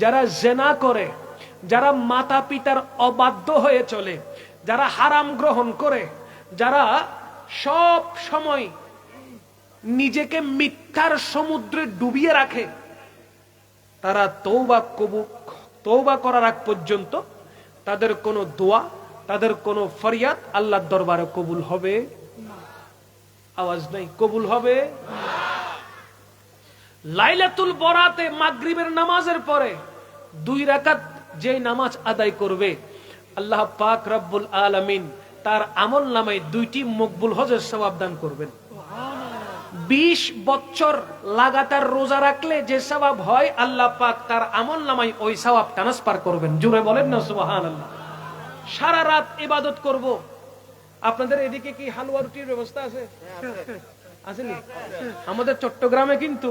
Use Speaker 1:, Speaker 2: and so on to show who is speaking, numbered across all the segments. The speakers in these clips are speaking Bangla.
Speaker 1: যারা জেনা করে, যারা মাতা পিতার অবাধ্য হয়ে চলে, যারা হারাম গ্রহণ করে, যারা সব সময় নিজেকে মিথ্যার সমুদ্রে ডুবিয়ে রাখে, তারা তৌবা কবুক তৌবা করার আগ পর্যন্ত তাদের কোনো দোয়া, তাদের কোনো ফরিয়াদ আল্লাহর দরবারে কবুল হবে? আওয়াজ নাই, কবুল হবে? লাইলাতুল বরাতে মাগরিবের নামাজের পরে দুই রাকাত যে নামাজ আদায় করবে, আল্লাহ পাক রব্বুল আলামিন তার আমল নামায় দুইটি মকবুল হজের সওয়াব দান করবেন। বিশ বছর লাগাতার রোজা রাখলে যে সওয়াব হয়, আল্লাহ পাক তার আমল নামাই ওই সওয়াব ট্রান্সফার করবেন। জুড়ে বলেন না, সুবহানাল্লাহ। সারা রাত ইবাদত করব। আপনাদের এদিকে কি হালুয়া রুটির ব্যবস্থা আছে? আসেনি আমাদের চট্টগ্রামে কিন্তু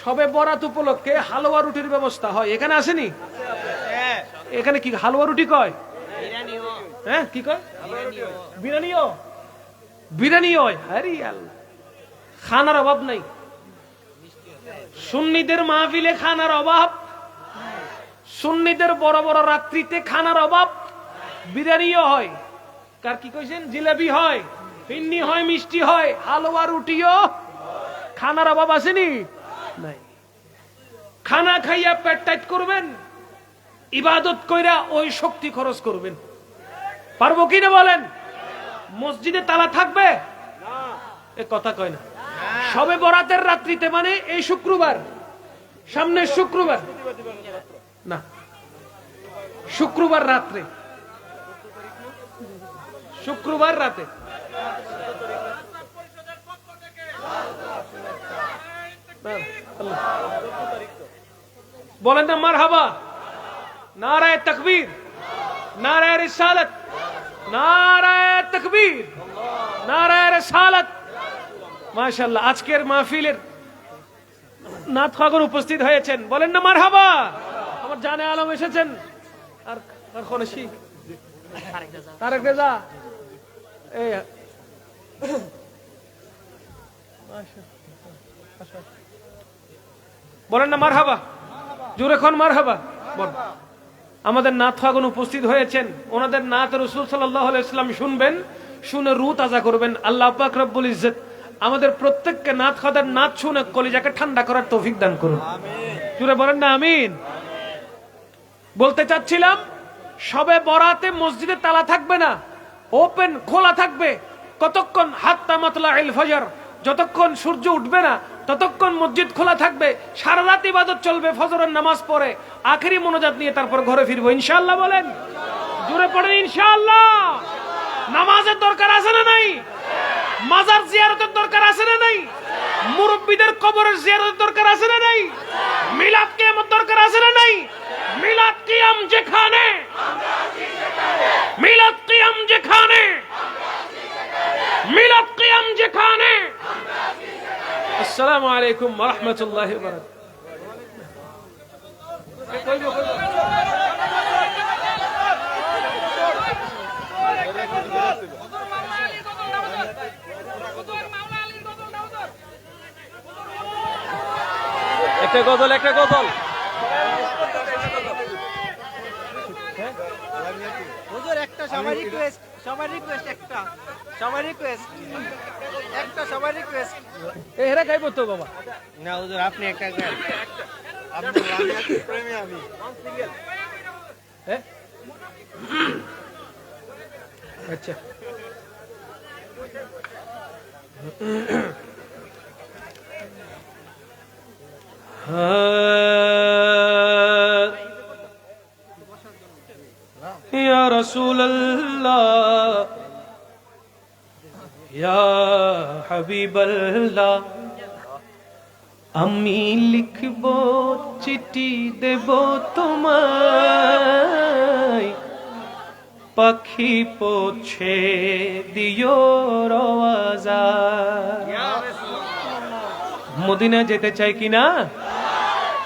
Speaker 1: সবে বরাত উপলক্ষে হালুয়া রুটির ব্যবস্থা হয়। এখানে আসেনি? এখানে কি হালুয়া রুটি কয়? হ্যাঁ কি কয়? বিরিয়ানিও বিরিয়ানি হয় হারি আল্লাহ। খানার অভাব নাই। সুন্নিদের মাহফিলে খানার অভাব। সুন্নিদের বড় বড় রাত্রিতে খানার অভাব। বিরিয়ানিও হয়। কার কি কইছেন? জিলাপি হয় ফিন্নি হয় মিষ্টি হয় হালুয়া রুটিও খানার অভাব আসেনি? নাই। খানা খাইয়া পেট টাইট করবেন, ইবাদত কইরা ওই শক্তি খরচ করবেন। পারব কিনা বলেন? মসজিদে তালা থাকবে? এ কথা কয় না। সবে বরাতের রাত্রিতে মানে এই শুক্রবার। সামনের শুক্রবার। না, শুক্রবার রাত্রে। শুক্রবার রাতে। বলেন না মার হাবা নারায় তকবীর। নারায় রিসালত। নারায় তকবীর। নারায় রিসালত। মাশাল্লাহ আজকের মাহফিলের নাথ খাগর উপস্থিত হয়েছেন। বলেন না মার হাবা আমার জানে আলম এসেছেন। আর আর খনসি তারেক রেজা। এই বলেন না মার হাবা জোরে খন মার হাবা বল। আমাদের নাথ ফাগুন উপস্থিত হয়েছেন। ওনাদের নাথ রসুল সাল্লাহ ইসলাম শুনবেন শুনে রু তাজা করবেন। আল্লাহ পাক রব্বুল ইজ্জত আমাদের প্রত্যেককে নাথ খাদার নাথ শুনে কলিজাকে ঠান্ডা করার তৌফিক দান করুন। জুড়ে বলেন না আমিন। বলতে চাচ্ছিলাম সবে বরাতে মসজিদে তালা থাকবে না ওপেন খোলা থাকবে। কতক্ষণ? হাত্তা মাতলা ইল ফজর। যতক্ষণ সূর্য উঠবে না ততক্ষণ মসজিদ খোলা থাকবে, সারা রাত ইবাদত চলবে, ফজরের নামাজ পড়ে, আখেরি মনোজাত নিয়ে তারপর ঘরে ফিরবো, ইনশাআল্লাহ বলেন। জুড়ে পড়েন ইনশাআল্লাহ। নামাজের দরকার আছে না নাই? মাজার জিয়ারতের দরকার আছে না নাই? মুরব্বীদের কবরের জিয়ারতের দরকার আছে না নাই? মিলাদ কিয়ামত দরকার আছে না নাই? মিলাদ কিয়াম যেখানে মিলাদ কিয়াম যেখানে মিলাদ কিয়াম যেখানে আসসালামু আলাইকুম রহমতুল্লাহ
Speaker 2: একটা গজল একটা গজল
Speaker 3: হুজুর একটা সবার রিকোয়েস্ট সবার রিকোয়েস্ট একটা সবার রিকোয়েস্ট একটা সবার রিকোয়েস্ট
Speaker 1: এ হেরা গাইবো তো বাবা।
Speaker 3: না হুজুর আপনি একটা গান। আপনার আমি প্রেমে আমি।
Speaker 1: হ্যাঁ? আচ্ছা। ها رسول الله يا حبيب الله আমি লিখব চিঠি দেব তোমায় পাখি পৌঁছে দিও রওয়াজা মদিনা যেতে চাই কিনা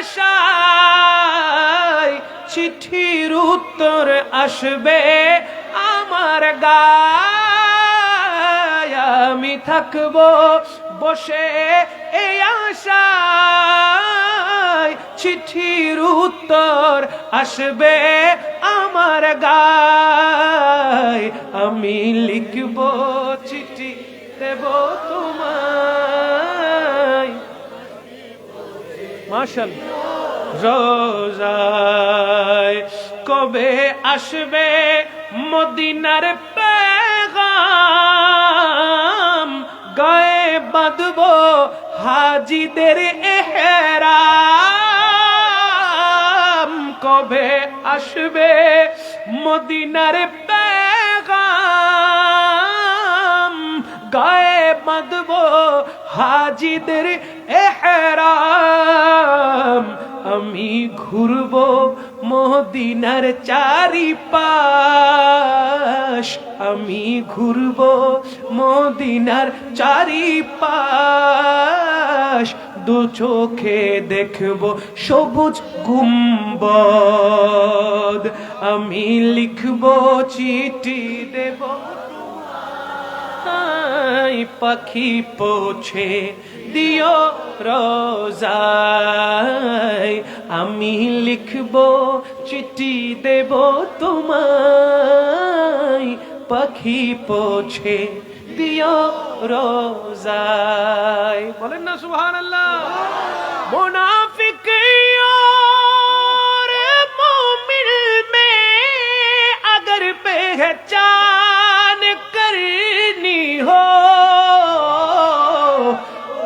Speaker 1: আশায় চিঠির উত্তর আসবে আমার গায়। আমি থাকব বসে এই আশায়। চিঠির উত্তর আসবে আমার গায়। আমি লিখব চিঠি, দেব তোমায়। মাশাল রোজায়। কবে আসবে মদিনার পেগাম? গায়ে বাঁধব হাজিদের এহরাম। কবে আসবে মদিনার পেগাম? গায়ে বাঁধব হাজিদের এহরাম। আমি ঘুরব মদিনার চারিপাশ। আমি ঘুরব মদিনার চারিপাশ। দু চোখে দেখব সবুজ গুম্বদ। আমি লিখব চিঠি দেব। পাখি পৌঁছে দিও রোজাই আমি লিখব, চিঠি দেব তোমায়। পাখি পোছে দিও রোজাই বলেন না সুহান আল্লাহ মোনাফিক মে আগর পে চায়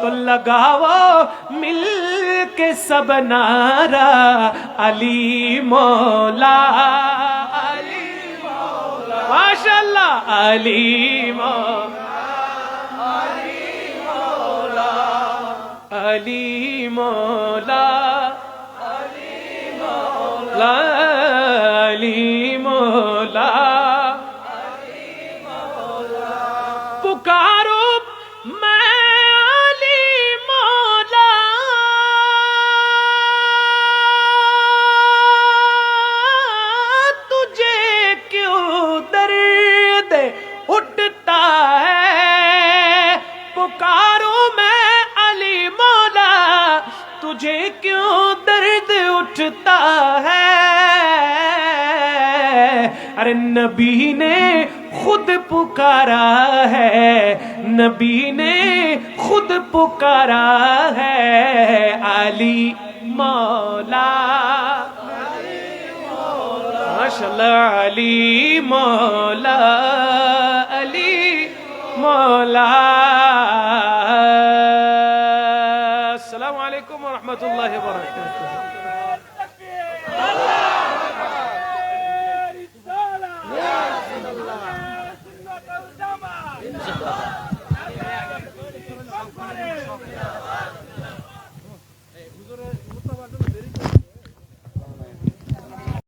Speaker 1: تو لگاو مل کے سب نارا علی مولا علی مولا ماشاء اللہ علی مولا علی مولا علی مولا علی مولا تجھے کیوں درد اٹھتا ہے؟ ارے نبی نے خود پکارا ہے، نبی نے خود پکارا ہے۔ علی مولا، ماشاءاللہ،
Speaker 4: علی مولا علی مولا۔